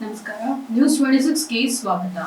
ನಮಸ್ಕಾರ. News twenty ಸಿಕ್ಸ್ಗೆ ಸ್ವಾಗತ.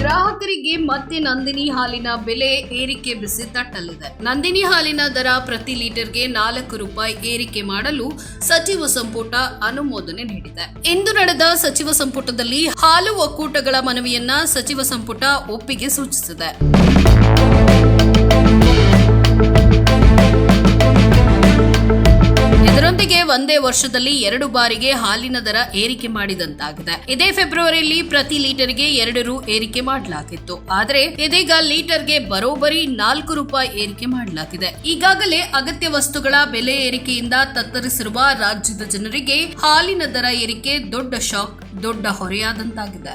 ಗ್ರಾಹಕರಿಗೆ ಮತ್ತೆ ನಂದಿನಿ ಹಾಲಿನ ಬೆಲೆ ಏರಿಕೆ ಬಿಸಿ ತಟ್ಟಲಿದೆ. ನಂದಿನಿ ಹಾಲಿನ ದರ ಪ್ರತಿ ಲೀಟರ್ಗೆ ನಾಲ್ಕು ರೂಪಾಯಿ ಏರಿಕೆ ಮಾಡಲು ಸಚಿವ ಸಂಪುಟ ಅನುಮೋದನೆ ನೀಡಿದೆ. ಇಂದು ನಡೆದ ಸಚಿವ ಸಂಪುಟದಲ್ಲಿ ಹಾಲು ಒಕ್ಕೂಟಗಳ ಮನವಿಯನ್ನ ಸಚಿವ ಸಂಪುಟ ಒಪ್ಪಿಗೆ ಸೂಚಿಸಿದೆ. ಇದರೊಂದಿಗೆ ಒಂದೇ ವರ್ಷದಲ್ಲಿ ಎರಡು ಬಾರಿಗೆ ಹಾಲಿನ ದರ ಏರಿಕೆ ಮಾಡಿದಂತಾಗಿದೆ. ಇದೇ ಫೆಬ್ರವರಿಯಲ್ಲಿ ಪ್ರತಿ ಲೀಟರ್ಗೆ ಎರಡು ರು ಏರಿಕೆ ಮಾಡಲಾಗಿತ್ತು. ಆದರೆ ಇದೀಗ ಲೀಟರ್ಗೆ ಬರೋಬ್ಬರಿ ನಾಲ್ಕು ರೂಪಾಯಿ ಏರಿಕೆ ಮಾಡಲಾಗಿದೆ. ಈಗಾಗಲೇ ಅಗತ್ಯ ವಸ್ತುಗಳ ಬೆಲೆ ಏರಿಕೆಯಿಂದ ತತ್ತರಿಸಿರುವ ರಾಜ್ಯದ ಜನರಿಗೆ ಹಾಲಿನ ದರ ಏರಿಕೆ ದೊಡ್ಡ ಶಾಕ್, ದೊಡ್ಡ ಹೊರೆಯಾದಂತಾಗಿದೆ.